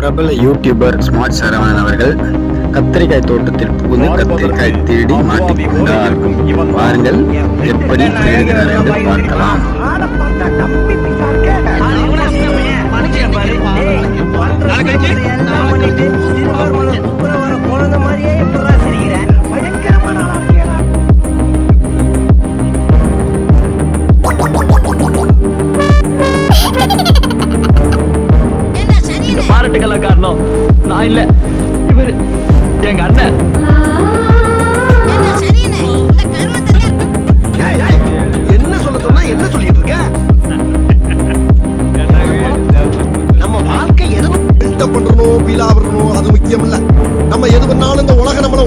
பிரபல YouTuber smart Saravanan அவர்கள் கத்திரிக்காய் தோட்டத்தில் புகுந்து கத்திரிக்காய் திருடி மாட்டிக்கொண்டார் பாருங்கள் எப்படி திருடுகிறார் என்று பார்க்கலாம் என்ன காரணம்? நான் இல்ல. இவரு எங்க அண்ணன். என்ன என்ன சொல்ல சொன்னா என்ன சொல்லிட்டு இருக்க நம்ம வாழ்க்கை எது பில்டப் பண்றணும் பீலா வரணும் அது முக்கியம் இல்ல நம்ம எது பண்ணாலும் இந்த உலக நம்மள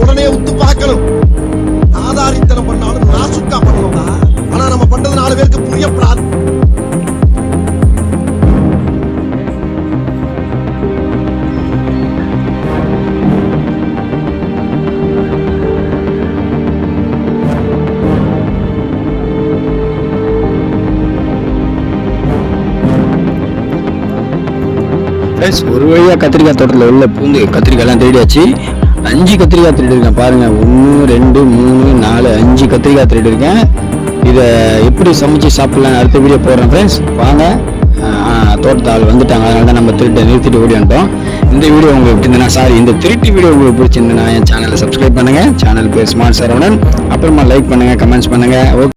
ஃப்ரெண்ட்ஸ் ஒரு வழியாக கத்திரிக்காய் தோட்டத்தில் உள்ள பூந்து கத்திரிக்காய்லாம் திருடியாச்சு. அஞ்சு கத்திரிக்காய் திருடிருக்கேன் பாருங்கள் ஒன்று ரெண்டு மூணு நாலு அஞ்சு கத்திரிக்காய் திருடிருக்கேன் இதை எப்படி சமைச்சு சாப்பிட்லாம் அடுத்த வீடியோ போடுறேன் ஃப்ரெண்ட்ஸ் வாங்க. தோட்டத்தால் வந்துட்டாங்க. அதனால தான் நம்ம திருட்டை நிறுத்திட்டு ஓடி வந்துட்டோம். இந்த வீடியோ உங்களுக்கு பிடிச்சிருந்தா சாரி இந்த திருட்டு வீடியோ உங்களுக்கு பிடிச்சிருந்தா என் சேனலை சப்ஸ்கிரைப் பண்ணுங்கள் சேனல் பேர் ஸ்மார்ட் சரவணன் அப்புறமா லைக் பண்ணுங்கள் கமெண்ட்ஸ் பண்ணுங்கள் ஓகே